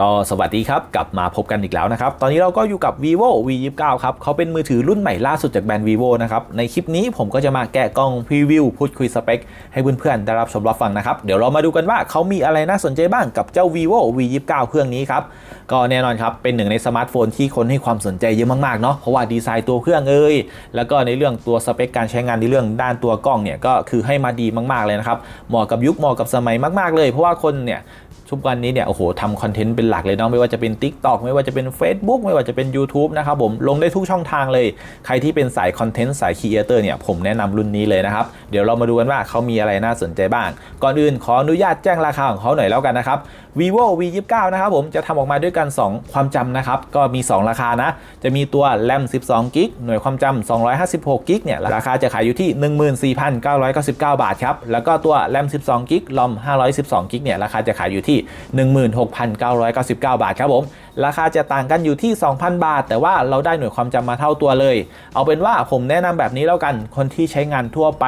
ก็สวัสดีครับ กลับมาพบกันอีกแล้วนะครับ ตอนนี้เราก็อยู่กับ vivo v 2 9ครับเขาเป็นมือถือรุ่นใหม่ล่าสุดจากแบรนด์ vivo นะครับ ในคลิปนี้ผมก็จะมาแกะกล้องพรีวิวพูดคุยสเปค ให้เพื่อนๆได้รับชมรับฟังนะครับ เดี๋ยวเรามาดูกันว่าเขามีอะไรน่าสนใจบ้างกับเจ้า vivo v 2 9เครื่องนี้ครับ ก็แน่นอนครับ เป็นหนึ่งในสมาร์ทโฟนที่คนให้ความสนใจเยอะมากๆเนาะเพราะว่าดีไซน์ตัวเครื่องเอ่ยแล้วก็ในเรื่องตัวสเปคการใช้งานในเรื่องด้านตัวกล้องเนี่ยก็คือให้มาดีมากๆเลยนะครับเหมาะกับยุคเหมาะกับสมัยมาก ๆ เลย เพราะว่าคนเนี่ย ทุกวันนี้เนี่ยโอ้โหทำคอนเทนต์เป็นหลักเลยเนาะไม่ว่าจะเป็น Tik t o อกไม่ว่าจะเป็น Facebook ไม่ว่าจะเป็น YouTube นะครับผมลงได้ทุกช่องทางเลย ใครที่เป็นสายคอนเทนต์สายครีเอเตอร์เนี่ยผมแนะนำรุ่นนี้เลยนะครับ เดี๋ยวเรามาดูกันว่าเขามีอะไรน่าสนใจบ้าง ก่อนอื่นขออนุญาตแจ้งราคาของเขาหน่อยแล้วกันนะครับ vivo v 2 9นะครับผมจะทำออกมาด้วยกัน 2 ความจำนะครับ ก็มี 2 ราคานะ จะมีตัว RAM 12 g b หน่วยความจำ256 g b เนี่ย ราคาจะขายอยู่ที่ 14,999 บาทครับ แล้วก็ตัว RAM 12 g b ROM 512 g b เนี่ย ราคาจะขายอยู่ที่ 16,999 บาทครับผม ราคาจะต่างกันอยู่ที่ 2,000 บาท แต่ว่าเราได้หน่วยความจำมาเท่าตัวเลย เอาเป็นว่าผมแนะนำแบบนี้แล้วกัน คนที่ใช้งานทั่วไป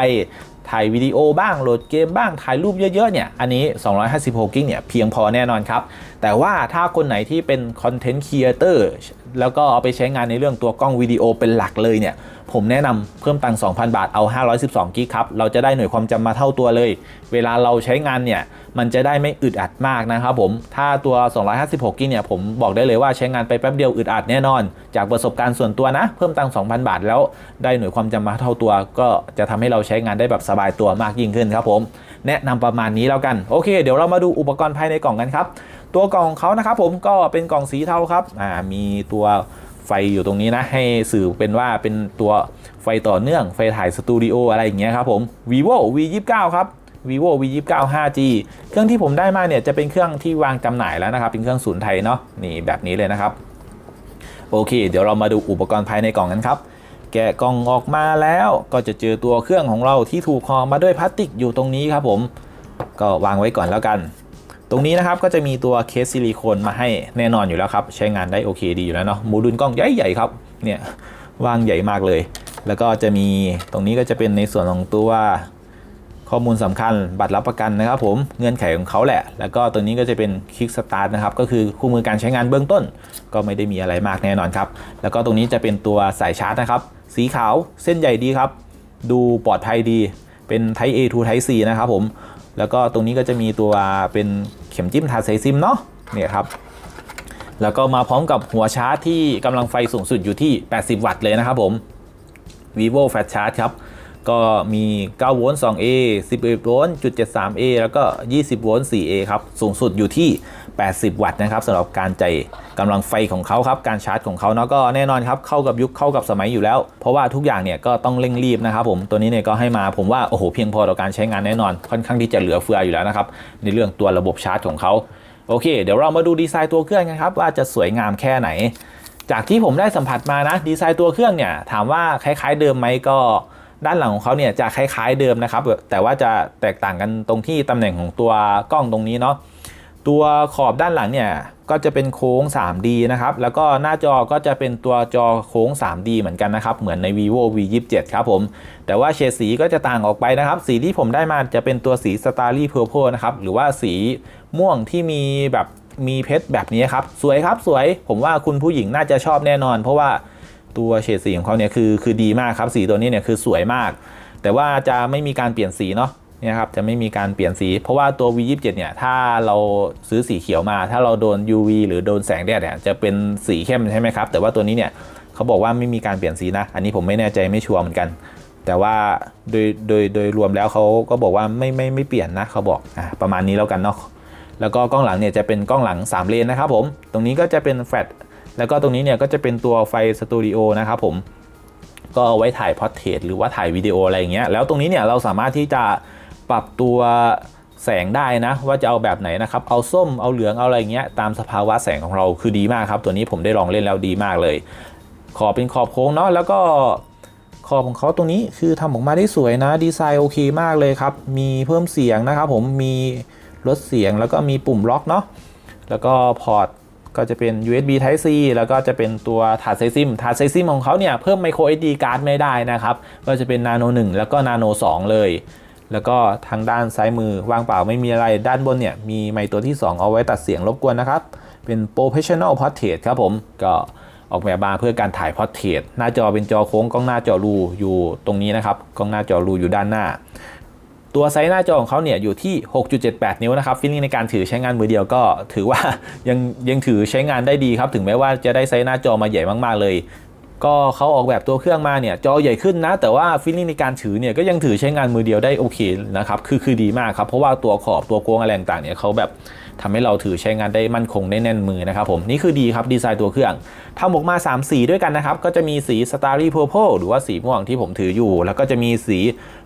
ถ่ายวิดีโอบ้างโหลดเกมบ้างถ่ายรูปเยอะๆเนี่ยอันนี้ 256 กิกเนี่ยเพียงพอแน่นอนครับ แต่ว่าถ้าคนไหนที่เป็นคอนเทนต์ครีเอเตอร์ แล้วก็เอาไปใช้งานในเรื่องตัวกล้องวิดีโอเป็นหลักเลยเนี่ย ผมแนะนำเพิ่มตังค์2,000 บาทเอา 512กิกครับเราจะได้หน่วยความจำมาเท่าตัวเลย เวลาเราใช้งานเนี่ย มันจะได้ไม่อึดอัดมากนะครับผมถ้าตัว 256กิกเนี่ยผมบอกได้เลยว่าใช้งานไปแป๊บเดียวอึดอัดแน่นอน จากประสบการณ์ส่วนตัวนะ เพิ่มตังค์2,000 บาท แล้วได้หน่วยความจำมาเท่าตัว ก็จะทำให้เราใช้งานได้แบบสบายตัวมากยิ่งขึ้นครับผมแนะนำประมาณนี้แล้วกันโอเค เดี๋ยวเรามาดูอุปกรณ์ภายในกล่องกันครับ ตัวกล่องเขานะครับผมก็เป็นกล่องสีเทาครับอ่ามีตัวไฟอยู่ตรงนี้นะ ให้สื่อเป็นว่าเป็นตัวไฟต่อเนื่องไฟถ่ายสตูดิโออะไรอย่างเงี้ยครับผม vivo v 2 9ครับ vivo v 2 9 5g เครื่องที่ผมได้มาเนี่ยจะเป็นเครื่องที่วางจำหน่ายแล้วนะครับ เป็นเครื่องศูนย์ไทยเนาะนี่แบบนี้เลยนะครับ โอเค เดี๋ยวเรามาดูอุปกรณ์ภายในกล่องกันครับ แกะกล่องออกมาแล้วก็จะเจอตัวเครื่องของเราที่ถูกห่อมาด้วยพลาสติกอยู่ตรงนี้ครับผม ก็วางไว้ก่อนแล้วกัน ตรงนี้นะครับก็จะมีตัวเคสซิลิโคนมาให้แน่นอนอยู่แล้วครับ ใช้งานได้โอเคดีอยู่แล้วเนาะโมดูลกล้องใหญ่ๆครับเนี่ยวางใหญ่มากเลย แล้วก็จะมีตรงนี้ก็จะเป็นในส่วนของตัวข้อมูลสำคัญบัตรรับประกันนะครับผมเงื่อนไขของเขาแหละ แล้วก็ตัวนี้ก็จะเป็นคลิกสตาร์ทนะครับก็คือคู่มือการใช้งานเบื้องต้น ก็ไม่ได้มีอะไรมากแน่นอนครับ แล้วก็ตรงนี้จะเป็นตัวสายชาร์จนะครับ สีขาวเส้นใหญ่ดีครับ ดูปลอดภัยดีเป็น Type A to Type C นะครับผม แล้วก็ตรงนี้ก็จะมีตัวเป็นเข็มจิ้มถาดใส่ซิมเนาะเนี่ยครับแล้วก็มาพร้อมกับหัวชาร์จที่กำลังไฟสูงสุดอยู่ที่ 80 วัตต์เลยนะครับผม vivo fast charge ครับ ก็มี9โวลต์ 2A 11โวลต์จุด .73A แล้วก็ 20โวลต์ 4A ครับ สูงสุดอยู่ที่ 80 วัตต์นะครับสำหรับการใจกำลังไฟของเขาครับ การชาร์จของเขาเนาะก็แน่นอนครับ เข้ากับยุคเข้ากับสมัยอยู่แล้ว เพราะว่าทุกอย่างเนี่ยก็ต้องเร่งรีบนะครับผมตัวนี้เนี่ยก็ให้มาผมว่า โอ้โห เพียงพอต่อการใช้งานแน่นอน ค่อนข้างที่จะเหลือเฟืออยู่แล้วนะครับ ในเรื่องตัวระบบชาร์จของเขาโอเค เดี๋ยวเรามาดูดีไซน์ตัวเครื่องกันครับ ว่าจะสวยงามแค่ไหน จากที่ผมได้สัมผัสมานะดีไซน์ตัวเครื่องเนี่ยถามว่าคล้าย ๆ เดิมไหมก็ ด้านหลังของเขาเนี่ยจะคล้ายๆเดิมนะครับ แต่ว่าจะแตกต่างกันตรงที่ตำแหน่งของตัวกล้องตรงนี้เนาะตัวขอบด้านหลังเนี่ยก็จะเป็นโค้ง 3D นะครับ แล้วก็หน้าจอก็จะเป็นตัวจอโค้ง 3D เหมือนกันนะครับ เหมือนใน vivo v 2 7ครับผม แต่ว่าเฉดสีก็จะต่างออกไปนะครับ สีที่ผมได้มาจะเป็นตัวสี starry purple นะครับ หรือว่าสีม่วงที่มีแบบมีเพชรแบบนี้ครับ สวยครับสวย ผมว่าคุณผู้หญิงน่าจะชอบแน่นอน เพราะว่า ตัวเฉดสีของเขาเนี่ยคือคือดีมากครับสีตัวนี้เนี่ยคือสวยมาก แต่ว่าจะไม่มีการเปลี่ยนสีเนาะเนี่ยครับจะไม่มีการเปลี่ยนสี เพราะว่าตัว V27 เนี่ยถ้าเราซื้อสีเขียวมา ถ้าเราโดน UV หรือโดนแสงแดดเนี่ยจะเป็นสีเข้มใช่ไหมครับ แต่ว่าตัวนี้เนี่ยเขาบอกว่าไม่มีการเปลี่ยนสีนะ อันนี้ผมไม่แน่ใจไม่ชัวร์เหมือนกัน แต่ว่าโดยโดยโดยรวมแล้วเขาก็บอกว่าไม่ไม่ไม่เปลี่ยนนะเขาบอกอะประมาณนี้แล้วกันเนาะแล้วก็กล้องหลังเนี่ยจะเป็นกล้องหลัง 3 เลนนะครับผมตรงนี้ก็จะเป็นแฟลช แล้วก็ตรงนี้เนี่ยก็จะเป็นตัวไฟสตูดิโอนะครับผมก็เอาไว้ถ่ายพอร์เทรตหรือว่าถ่ายวิดีโออะไรอย่างเงี้ยแล้วตรงนี้เนี่ยเราสามารถที่จะปรับตัวแสงได้นะ ว่าจะเอาแบบไหนนะครับ เอาส้มเอาเหลืองเอาอะไรเงี้ยตามสภาวะแสงของเราคือดีมากครับ ตัวนี้ผมได้ลองเล่นแล้วดีมากเลย ขอบเป็นขอบโค้งเนาะแล้วก็ขอบของเขาตรงนี้คือทำออกมาได้สวยนะ ดีไซน์โอเคมากเลยครับ มีเพิ่มเสียงนะครับผมมีลดเสียงแล้วก็มีปุ่มล็อกเนาะแล้วก็พอร์ต ก็จะเป็น USB Type C แล้วก็จะเป็นตัวถาดไซซิมถาดไซซิมของเขาเนี่ยเพิ่ม micro SD card ไม่ได้นะครับ ก็จะเป็น Nano 1 แล้วก็ Nano 2 เลย แล้วก็ทางด้านซ้ายมือว่างเปล่าไม่มีอะไรด้านบนเนี่ยมีไมค์ตัวที่ 2 เอาไว้ตัดเสียงรบกวนนะครับ เป็น professional portrait ครับผมก็ออกแบบมาเพื่อการถ่าย portrait หน้าจอเป็นจอโค้งกล้องหน้าจอรูอยู่ตรงนี้นะครับกล้องหน้าจอรูอยู่ด้านหน้า ตัวไซส์หน้าจอของเขาเนี่ยอยู่ที่ 6.78 นิ้วนะครับฟีลลิ่งในการถือใช้งานมือเดียวก็ถือว่ายังยังถือใช้งานได้ดีครับ ถึงแม้ว่าจะได้ไซส์หน้าจอมาใหญ่มากๆเลย ก็เขาออกแบบตัวเครื่องมาเนี่ยจอใหญ่ขึ้นนะ แต่ว่าฟีลลิ่งในการถือเนี่ยก็ยังถือใช้งานมือเดียวได้โอเคนะครับคือคือดีมากครับเพราะว่าตัวขอบตัวโค้งอะไรต่างเนี่ยเขาแบบ ทำให้เราถือใช้งานได้มั่นคงได้แน่นมือนะครับผมนี่คือดีครับดีไซน์ตัวเครื่องทำออกมา 3 สีด้วยกันนะครับ ก็จะมีสี Starry Purple หรือว่าสีม่วงที่ผมถืออยู่ แล้วก็จะมีสี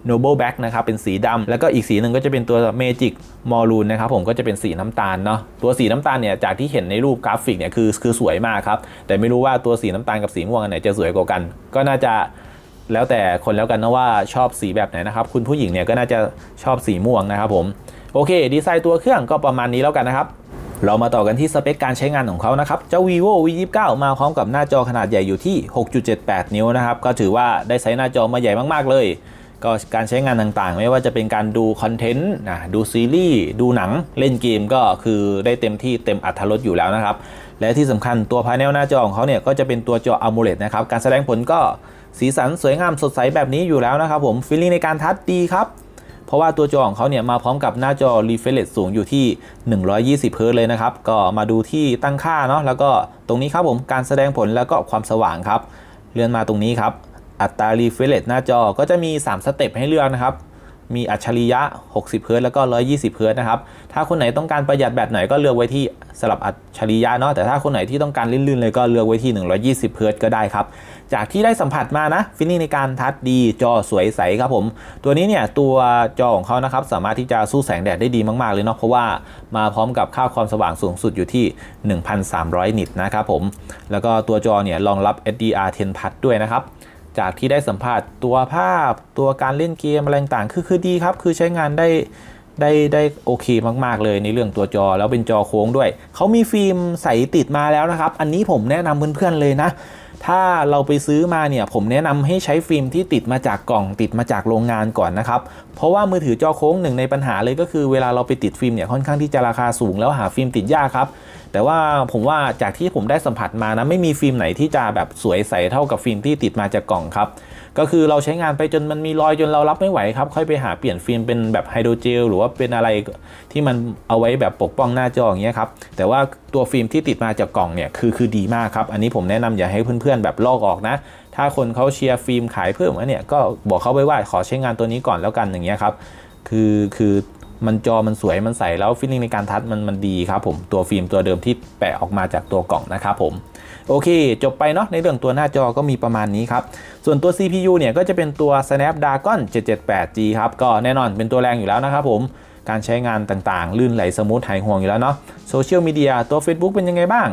Noble Black นะครับเป็นสีดำแล้วก็อีกสีหนึ่งก็จะเป็นตัว Magic m o r u n นะครับผมก็จะเป็นสีน้ำตาลเนาะตัวสีน้ำตาลเนี่ยจากที่เห็นในรูปกราฟิกเนี่ยคือคือสวยมากครับแต่ไม่รู้ว่าตัวสีน้ำตาลกับสีม่วงอันไหนจะสวยกว่ากัน ก็น่าจะแล้วแต่คนแล้วกันนะว่าชอบสีแบบไหนนะครับคุณผู้หญิงเนี่ยก็น่าจะชอบสีม่วงนะครับผม โอเค ดีไซน์ตัวเครื่องก็ประมาณนี้แล้วกันนะครับ เรามาต่อกันที่สเปคการใช้งานของเขานะครับเจ้า vivo v 2 9มาพร้อมกับหน้าจอขนาดใหญ่อยู่ที่ 6.78 นิ้วนะครับ ก็ถือว่าได้ไซส์หน้าจอมาใหญ่มากๆเลยก็การใช้งานต่างๆ ไม่ว่าจะเป็นการดูคอนเทนต์นะดูซีรีส์ดูหนังเล่นเกมก็คือได้เต็มที่เต็มอัตรถรสอยู่แล้วนะครับ และที่สำคัญตัวภายในหน้าจอของเขาเนี่ยก็จะเป็นตัวจอ AMOLED นะครับ การแสดงผลก็สีสันสวยงามสดใสแบบนี้อยู่แล้วนะครับผมฟีลลิ่งในการทัชดีครับ เพราะว่าตัวจอของเขาเนี่ยมาพร้อมกับหน้าจอ refresh rate สูงอยู่ที่ 120 เฮิรตเลยนะครับ ก็มาดูที่ตั้งค่าเนาะแล้วก็ตรงนี้ครับผมการแสดงผลแล้วก็ความสว่างครับ เลื่อนมาตรงนี้ครับ อัตรา refresh rate หน้าจอก็จะมี 3 สเต็ปให้เลือกนะครับ มีอัจฉริยะ 60 เฮิรตซ์แล้วก็ 120 เฮิรตซ์นะครับ ถ้าคนไหนต้องการประหยัดแบบไหนก็เลือกไว้ที่สลับอัจฉริยะเนาะ แต่ถ้าคนไหนที่ต้องการลื่นๆเลยก็เลือกไว้ที่ 120 เฮิรตซ์ก็ได้ครับ จากที่ได้สัมผัสมานะ ฟิลลิ่งในการทัชดีจอสวยใสครับผม ตัวนี้เนี่ยตัวจอของเขานะครับสามารถที่จะสู้แสงแดดได้ดีมากๆเลยเนาะ เพราะว่ามาพร้อมกับค่าความสว่างสูงสุดอยู่ที่ 1,300 นิตนะครับผม แล้วก็ตัวจอเนี่ยรองรับ SDR10 Plus ด้วยนะครับ จากที่ได้สัมผัสตัวภาพ ตัวการเล่นเกมอะไรต่างๆคือคือดีครับ คือใช้งานได้ได้ได้โอเคมาก ๆ เลยในเรื่องตัวจอแล้วเป็นจอโค้งด้วย เขามีฟิล์มใสติดมาแล้วนะครับ อันนี้ผมแนะนำเพื่อนๆเลยนะ ถ้าเราไปซื้อมาเนี่ย ผมแนะนำให้ใช้ฟิล์มที่ติดมาจากกล่องติดมาจากโรงงานก่อนนะครับ เพราะว่ามือถือจอโค้งหนึ่งในปัญหาเลยก็คือเวลาเราไปติดฟิล์มเนี่ยค่อนข้างที่จะราคาสูงแล้วหาฟิล์มติดยากครับ แต่ว่าผมว่าจากที่ผมได้สัมผัสมานะไม่มีฟิล์มไหนที่จะแบบสวยใสเท่ากับฟิล์มที่ติดมาจากกล่องครับ ก็คือเราใช้งานไปจนมันมีรอยจนเรารับไม่ไหวครับ ค่อยไปหาเปลี่ยนฟิล์มเป็นแบบไฮโดรเจลหรือว่าเป็นอะไรที่มันเอาไว้แบบปกป้องหน้าจออย่างเงี้ยครับ แต่ว่าตัวฟิล์มที่ติดมาจากกล่องเนี่ยคือคือดีมากครับ อันนี้ผมแนะนำอย่าให้เพื่อนๆแบบลอกออกนะ ถ้าคนเขาเชียร์ฟิล์มขายเพิ่มอันเนี่ยก็บอกเขาไว้ว่าขอใช้งานตัวนี้ก่อนแล้วกันอย่างเงี้ยครับ คือคือ มันจอมันสวยมันใสแล้วฟีลลิ่งในการทัชมันมันดีครับผมตัวฟิล์มตัวเดิมที่แปะออกมาจากตัวกล่องนะครับผมโอเค จบไปเนาะในเรื่องตัวหน้าจอก็มีประมาณนี้ครับ ส่วนตัว CPU เนี่ยก็จะเป็นตัว Snapdragon 778G ครับก็แน่นอนเป็นตัวแรงอยู่แล้วนะครับผมการใช้งานต่างๆ ลื่นไหลสมูทหายห่วงอยู่แล้วเนาะโซเชียลมีเดียตัว Facebook เป็นยังไงบ้าง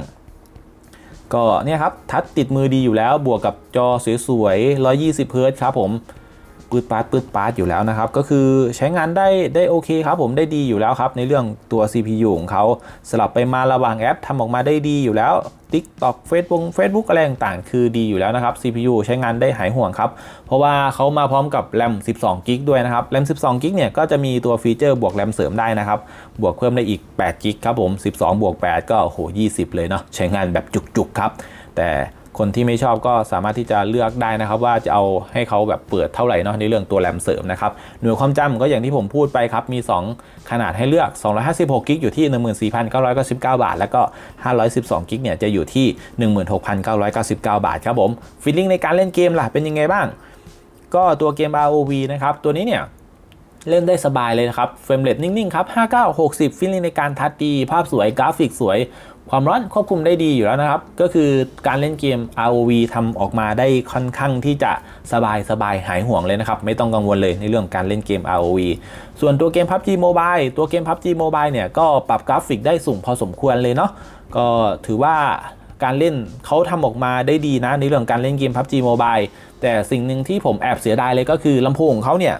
ก็เนี่ยครับ ทัชติดมือดีอยู่แล้วบวกกับจอสวยๆ 120เฮิรตซ์ครับผม ปืดปาดปืดปาดอยู่แล้วนะครับ ก็คือใช้งานได้ได้โอเคครับผมได้ดีอยู่แล้วครับ ในเรื่องตัว CPU ของเขาสลับไปมาระหว่างแอปทำออกมาได้ดีอยู่แล้ว TikTok Facebook Facebook อะไรต่างๆ คือดีอยู่แล้วนะครับ CPU ใช้งานได้หายห่วงครับ เพราะว่าเขามาพร้อมกับแรม 12 g b ด้วยนะครับแรม 12 g b เนี่ยก็จะมีตัวฟีเจอร์บวกแรมเสริมได้นะครับ บวกเพิ่มได้อีก 8 g b ครับผม 12 บวก 8 ก็โอ้โห20 เลยเนาะใช้งานแบบจุกๆครับ แต่ คนที่ไม่ชอบก็สามารถที่จะเลือกได้นะครับ ว่าจะเอาให้เขาแบบเปิดเท่าไหร่เนาะในเรื่องตัวแรมเสริมนะครับหน่วยความจำก็อย่างที่ผมพูดไปครับ มี 2 ขนาดให้เลือก 256กิกอยู่ที่ 14,999 บาท แล้วก็ 512กิกเนี่ยจะอยู่ที่ 16,999 บาทครับผมฟีลลิ่งในการเล่นเกมล่ะเป็นยังไงบ้าง ก็ตัวเกม ROV นะครับตัวนี้เนี่ยเล่นได้สบายเลยนะครับเฟรมเรทนิ่ง ๆ ครับ 59 60ฟิลลิ่งในการทัดดี ภาพสวย กราฟิกสวย ความร้อนควบคุมได้ดีอยู่แล้วนะครับ ก็คือการเล่นเกม ROV ทำออกมาได้ค่อนข้างที่จะสบายสบายหายห่วงเลยนะครับ ไม่ต้องกังวลเลยในเรื่องการเล่นเกม ROV ส่วนตัวเกม PUBG Mobile ตัวเกม PUBG Mobile เนี่ยก็ปรับกราฟิกได้สูงพอสมควรเลยเนาะก็ถือว่าการเล่นเขาทำออกมาได้ดีนะในเรื่องการเล่นเกม PUBG Mobile แต่สิ่งหนึ่งที่ผมแอบเสียดายเลยก็คือลำโพงของเขาเนี่ย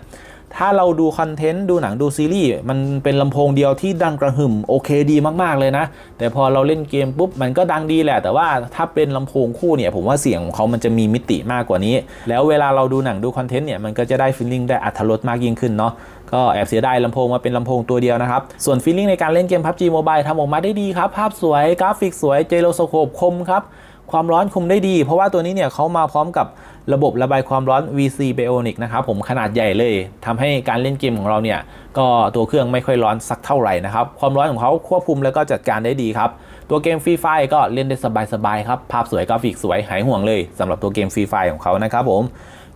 ถ้าเราดูคอนเทนต์ดูหนังดูซีรีส์มันเป็นลำโพงเดียวที่ดังกระหึ่มโอเคดีมากๆเลยนะ แต่พอเราเล่นเกมปุ๊บมันก็ดังดีแหละ แต่ว่าถ้าเป็นลำโพงคู่เนี่ยผมว่าเสียงของเขามันจะมีมิติมากกว่านี้ แล้วเวลาเราดูหนังดูคอนเทนต์เนี่ยมันก็จะได้ฟีลลิ่งได้อัธรสมากยิ่งขึ้นเนาะก็แอบเสียดายลำโพงมาเป็นลำโพงตัวเดียวนะครับ ส่วนฟีลลิ่งในการเล่นเกม PUBG Mobile ทำออกมาได้ดีครับ ภาพสวยกราฟิกสวยเจโรสโคปคมครับ ความร้อนคุมได้ดี เพราะว่าตัวนี้เนี่ยเขามาพร้อมกับระบบระบายความร้อน VC Bionic นะครับผมขนาดใหญ่เลยทำให้การเล่นเกมของเราเนี่ยก็ตัวเครื่องไม่ค่อยร้อนสักเท่าไหร่นะครับความร้อนของเขาควบคุมแล้วก็จัดการได้ดีครับตัวเกมฟรีไฟก็เล่นได้สบายๆครับภาพสวยกราฟิกสวยหายห่วงเลยสำหรับตัวเกมฟรีไฟของเขานะครับผม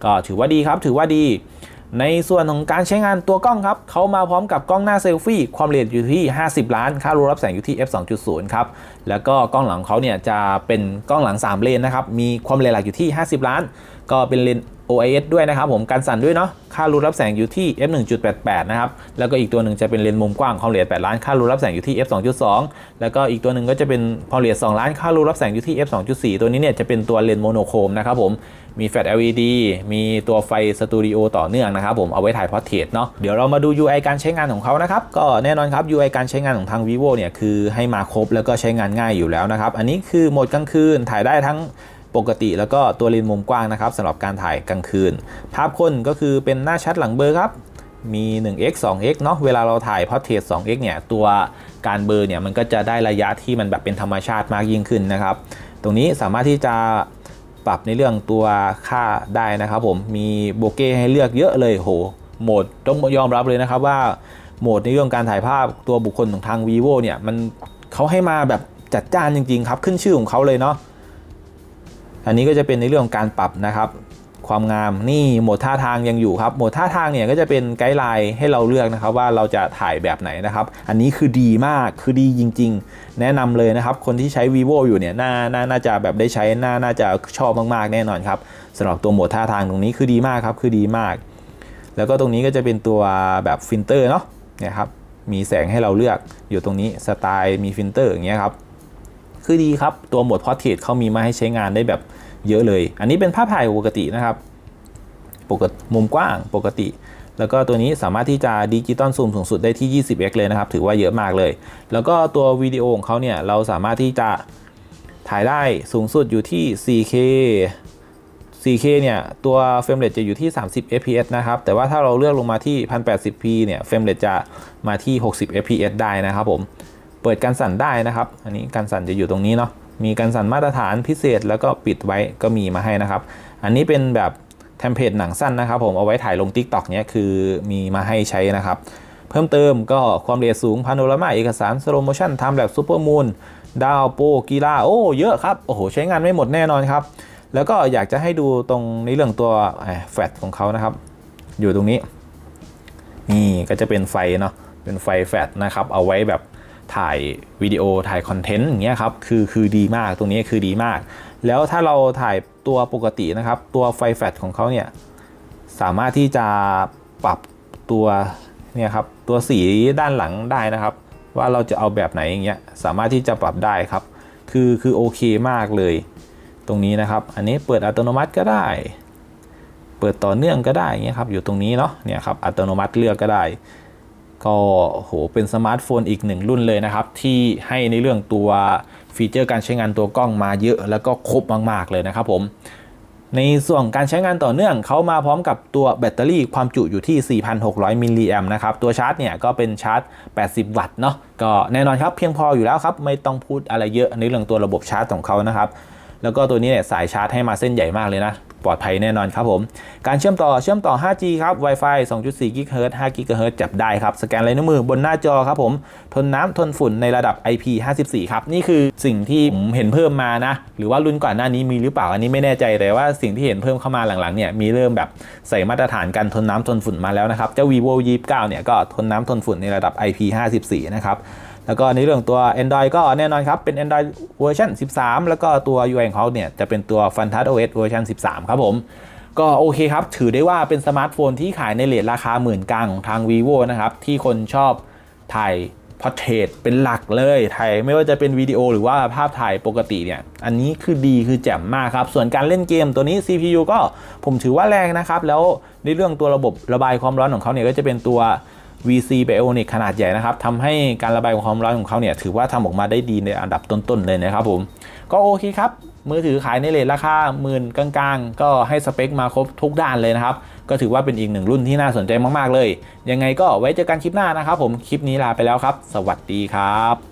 ก็ถือว่าดีครับถือว่าดี ในส่วนของการใช้งานตัวกล้องครับเขามาพร้อมกับกล้องหน้าเซลฟี่ความละเอียดอยู่ที่ 50 ล้าน ค่ารูรับแสงอยู่ที่ f 2.0 ครับ แล้วก็กล้องหลังเขาเนี่ยจะเป็นกล้องหลัง 3 เลนนะครับ มีความละเอียดหลักอยู่ที่ 50 ล้าน ก็เป็นเลน OIS ด้วยนะครับผมการสั่นด้วยเนาะค่ารูรับแสงอยู่ที่ f 1.88 นะครับ แล้วก็อีกตัวหนึ่งจะเป็นเลนมุมกว้างความละเอียด 8 ล้าน ค่ารูรับแสงอยู่ที่ f 2.2 แล้วก็อีกตัวหนึ่งก็จะเป็นความละเอียด 2 ล้าน ค่ารูรับแสงอยู่ที่ f 2.4 ตัวนี้เนี่ยจะเป็นตัวเลนโมโนโครมนะครับผม มีแฟลช LED มีตัวไฟสตูดิโอต่อเนื่องนะครับผมเอาไว้ถ่ายพอร์เทรตเนาะ เดี๋ยวเรามาดู UI การใช้งานของเขานะครับ ก็แน่นอนครับ UI การใช้งานของทาง vivo เนี่ยคือให้มาครบแล้วก็ใช้งานง่ายอยู่แล้วนะครับ อันนี้คือโหมดกลางคืนถ่ายได้ทั้ง ปกติแล้วก็ตัวเลนส์มุมกว้างนะครับสำหรับการถ่ายกลางคืน ภาพคนก็คือเป็นหน้าชัดหลังเบลอครับมี 1x 2x เนาะ เวลาเราถ่ายพอร์เทรต 2x เนี่ย ตัวการเบลอเนี่ย มันก็จะได้ระยะที่มันแบบเป็นธรรมชาติมากยิ่งขึ้นนะครับ ตรงนี้สามารถที่จะปรับในเรื่องตัวค่าได้นะครับผม มีโบเก้ให้เลือกเยอะเลย โห โหมดต้องยอมรับเลยนะครับว่า โหมดในเรื่องการถ่ายภาพตัวบุคคลของทาง vivo เนี่ย มันเขาให้มาแบบจัดจ้านจริงๆครับ ขึ้นชื่อของเขาเลยเนาะ อันนี้ก็จะเป็นในเรื่องของการปรับนะครับความงามนี่โหมดท่าทางยังอยู่ครับโหมดท่าทางเนี่ยก็จะเป็นไกด์ไลน์ให้เราเลือกนะครับว่าเราจะถ่ายแบบไหนนะครับ อันนี้คือดีมากคือดีจริง ๆ แนะนำเลยนะครับ คนที่ใช้ vivo อยู่เนี่ยนานาน่าจะแบบได้ใช้น่าน่าจะชอบมากๆแน่นอนครับสำหรับตัวโหมดท่าทางตรงนี้คือดีมากครับคือดีมาก แล้วก็ตรงนี้ก็จะเป็นตัวแบบฟิลเตอร์เนาะเนี่ยครับมีแสงให้เราเลือกอยู่ตรงนี้สไตล์มีฟิลเตอร์อย่างเงี้ยครับ คือดีครับ ตัวโหมดพอร์เทรตเขามีมาให้ใช้งานได้แบบเยอะเลย อันนี้เป็นภาพถ่ายปกตินะครับ ปกติมุมกว้างปกติ แล้วก็ตัวนี้สามารถที่จะดิจิตอลซูมสูงสุดได้ที่ 20x เลยนะครับ ถือว่าเยอะมากเลย แล้วก็ตัววิดีโอของเขาเนี่ยเราสามารถที่จะถ่ายได้สูงสุดอยู่ที่ 4K 4K เนี่ย ตัวเฟรมเรทจะอยู่ที่ 30 fps นะครับ แต่ว่าถ้าเราเลือกลงมาที่ 1080p เนี่ย เฟรมเรทจะมาที่ 60 fps ได้นะครับผม เปิดการสั่นได้นะครับ อันนี้การสั่นจะอยู่ตรงนี้เนาะ มีการสั่นมาตรฐานพิเศษแล้วก็ปิดไว้ก็มีมาให้นะครับ อันนี้เป็นแบบเทมเพลตหนังสั้นนะครับ ผมเอาไว้ถ่ายลง TikTok เนี่ยคือมีมาให้ใช้นะครับ เพิ่มเติมก็ความละเอียดสูงพาโนรามาเอกสารสโลโมชั่นทำแบบซูเปอร์มูนดาวโปกีฬาโอ้เยอะครับ โอ้โห ใช้งานไม่หมดแน่นอนครับ แล้วก็อยากจะให้ดูตรงในเรื่องตัวแฟลชของเขานะครับ อยู่ตรงนี้ นี่ก็จะเป็นไฟเนาะเป็นไฟแฟลชนะครับ เอาไว้แบบ ถ่ายวิดีโอถ่ายคอนเทนต์อย่างเงี้ยครับคือคือดีมากตรงนี้คือดีมาก แล้วถ้าเราถ่ายตัวปกตินะครับ ตัวไฟแฟลชของเขาเนี่ยสามารถที่จะปรับตัวเนี่ยครับตัวสีด้านหลังได้นะครับ ว่าเราจะเอาแบบไหนอย่างเงี้ยสามารถที่จะปรับได้ครับ คือคือโอเคมากเลย ตรงนี้นะครับ อันนี้เปิดอัตโนมัติก็ได้ เปิดต่อเนื่องก็ได้เงี้ยครับอยู่ตรงนี้เนาะเนี่ยครับอัตโนมัติเลือกก็ได้ ก็โหเป็นสมาร์ทโฟนอีกหนึ่งรุ่นเลยนะครับ ที่ให้ในเรื่องตัวฟีเจอร์การใช้งานตัวกล้องมาเยอะ แล้วก็ครบมาก ๆ เลยนะครับผมในส่วนการใช้งานต่อเนื่องเขามาพร้อมกับตัวแบตเตอรี่ความจุอยู่ที่ 4,600 มิลลิแอมนะครับ ตัวชาร์จเนี่ยก็เป็นชาร์จ 80 วัตต์เนาะก็แน่นอนครับเพียงพออยู่แล้วครับ ไม่ต้องพูดอะไรเยอะในเรื่องตัวระบบชาร์จของเขานะครับ แล้วก็ตัวนี้เนี่ยสายชาร์จให้มาเส้นใหญ่มากเลยนะ ปลอดภัยแน่นอนครับผม การเชื่อมต่อเชื่อมต่อ 5G ครับ Wi-Fi 2.4 GHz 5 GHz จับได้ครับ สแกนลายนิ้วมือบนหน้าจอครับผม ทนน้ำทนฝุ่นในระดับ IP54 ครับ นี่คือสิ่งที่ผมเห็นเพิ่มมานะ หรือว่ารุ่นก่อนหน้านี้มีหรือเปล่าอันนี้ไม่แน่ใจแต่ว่าสิ่งที่เห็นเพิ่มเข้ามาหลังๆเนี่ยมีเริ่มแบบใส่มาตรฐานการทนน้ำทนฝุ่นมาแล้วนะครับเจ้า vivo 29เนี่ยก็ทนน้ำทนฝุ่นในระดับ IP54 นะครับ แล้วก็ในเรื่องตัว Android ก็แน่นอนครับ เป็น Android เวอร์ชัน13 แล้วก็ตัว UI ของเขาเนี่ยจะเป็นตัว f u n t o u c h OS เวอร์ชัน13 ครับผม ก็โอเคครับ ถือได้ว่าเป็นสมาร์ทโฟนที่ขายในเลทราคาหมื่นกลางของทาง vivo นะครับ ที่คนชอบถ่ายพอร์เทรดเป็นหลักเลยถ่ายไม่ว่าจะเป็นวิดีโอหรือว่าภาพถ่ายปกติเนี่ย อันนี้คือดีคือแจ่มมากครับ ส่วนการเล่นเกมตัวนี้ CPU ก็ผมถือว่าแรงนะครับ แล้วในเรื่องตัวระบบระบายความร้อนของเขาเนี่ยก็จะเป็นตัว VC Bionic ขนาดใหญ่นะครับทำให้การระบายความร้อนของเขาเนี่ยถือว่าทำออกมาได้ดีในอันดับต้นๆเลยนะครับผม ก็โอเคครับ มือถือขายในเลทราคาหมื่นกลางๆ ก็ให้สเปคมาครบทุกด้านเลยนะครับ ก็ถือว่าเป็นอีกหนึ่งรุ่นที่น่าสนใจมากๆเลย ยังไงก็ไว้เจอกันคลิปหน้านะครับผมคลิปนี้ลาไปแล้วครับ สวัสดีครับ